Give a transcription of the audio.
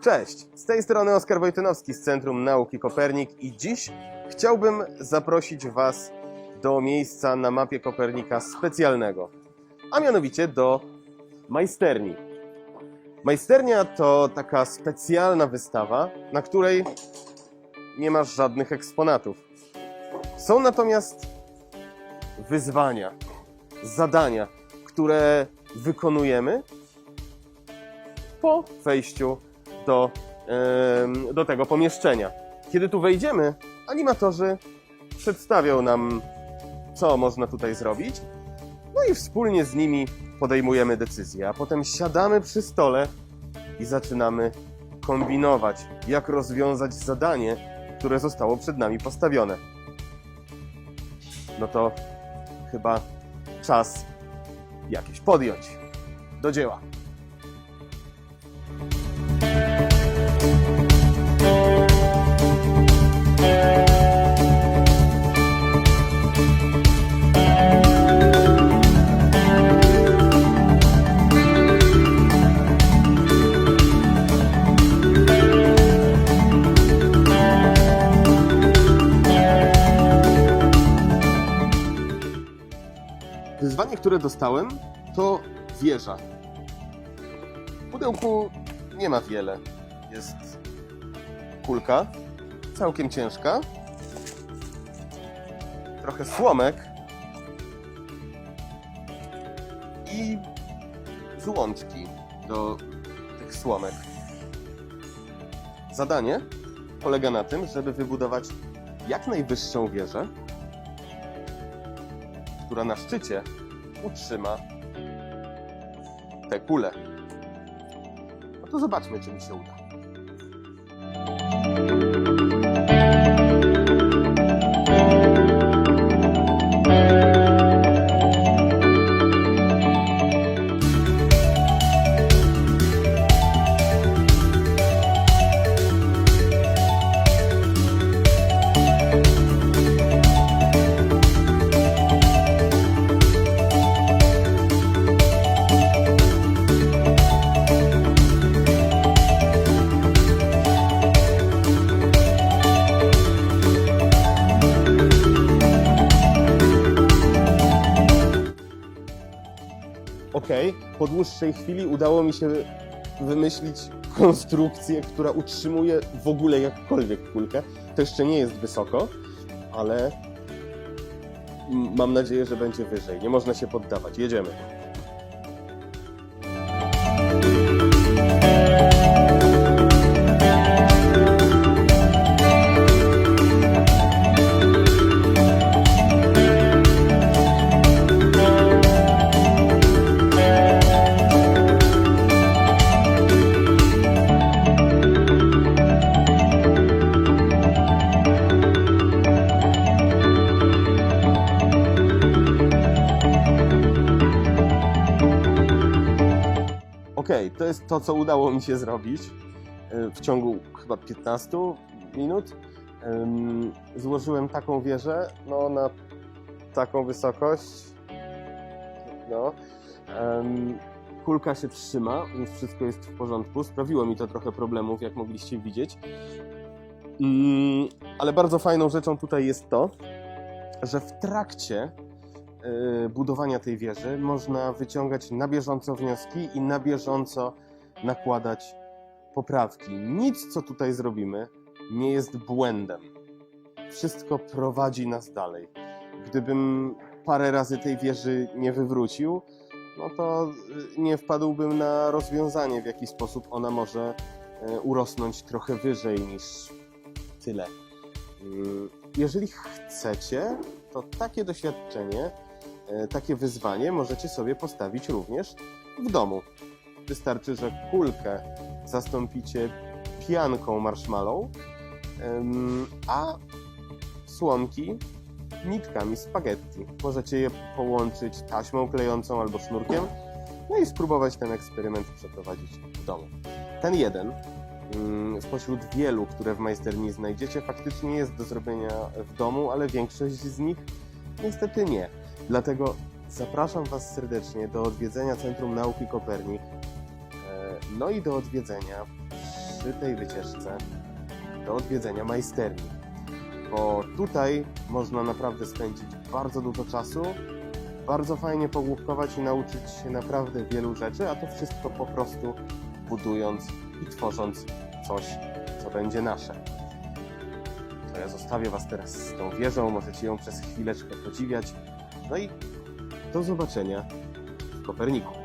Cześć, z tej strony Oskar Wojtynowski z Centrum Nauki Kopernik i dziś chciałbym zaprosić Was do miejsca na mapie Kopernika specjalnego, a mianowicie do majsterni. Majsternia to taka specjalna wystawa, na której nie masz żadnych eksponatów. Są natomiast wyzwania, zadania, które wykonujemy po wejściu do, do tego pomieszczenia. Kiedy tu wejdziemy, animatorzy przedstawią nam, co można tutaj zrobić, no i wspólnie z nimi podejmujemy decyzję, a potem siadamy przy stole i zaczynamy kombinować, jak rozwiązać zadanie, które zostało przed nami postawione. No to chyba czas jakieś podjąć. Do dzieła. Które dostałem, to wieża. W pudełku nie ma wiele. Jest kulka, całkiem ciężka, trochę słomek i złączki do tych słomek. Zadanie polega na tym, żeby wybudować jak najwyższą wieżę, która na szczycie utrzyma tę kulę. No to zobaczmy, czy mi się uda. Okej, po dłuższej chwili udało mi się wymyślić konstrukcję, która utrzymuje w ogóle jakkolwiek kulkę. To jeszcze nie jest wysoko, ale mam nadzieję, że będzie wyżej. Nie można się poddawać. Jedziemy. Okej, to jest to, co udało mi się zrobić e, w ciągu chyba 15 minut. Złożyłem taką wieżę, no na taką wysokość. No. Kulka się trzyma, więc wszystko jest w porządku. Sprawiło mi to trochę problemów, jak mogliście widzieć. Ym, Ale bardzo fajną rzeczą tutaj jest to, że w trakcie budowania tej wieży można wyciągać na bieżąco wnioski i na bieżąco nakładać poprawki. Nic, co tutaj zrobimy, nie jest błędem. Wszystko prowadzi nas dalej. Gdybym parę razy tej wieży nie wywrócił, no to y, nie wpadłbym na rozwiązanie, w jaki sposób ona może y, urosnąć trochę wyżej niż tyle. Jeżeli chcecie, to takie doświadczenie, takie wyzwanie możecie sobie postawić również w domu. Wystarczy, że kulkę zastąpicie pianką marshmallow, a słomki nitkami spaghetti. Możecie je połączyć taśmą klejącą albo sznurkiem, no i spróbować ten eksperyment przeprowadzić w domu. Ten jeden mm, spośród wielu, które w majsterni znajdziecie, faktycznie jest do zrobienia w domu, ale większość z nich niestety nie. Dlatego zapraszam Was serdecznie do odwiedzenia Centrum Nauki Kopernik, e, no i do odwiedzenia przy tej wycieczce do odwiedzenia majsterni, bo tutaj można naprawdę spędzić bardzo dużo czasu, bardzo fajnie pogłówkować i nauczyć się naprawdę wielu rzeczy, a to wszystko po prostu budując i tworząc coś, co będzie nasze. To ja zostawię Was teraz z tą wieżą, możecie ją przez chwileczkę podziwiać. No i do zobaczenia w Koperniku.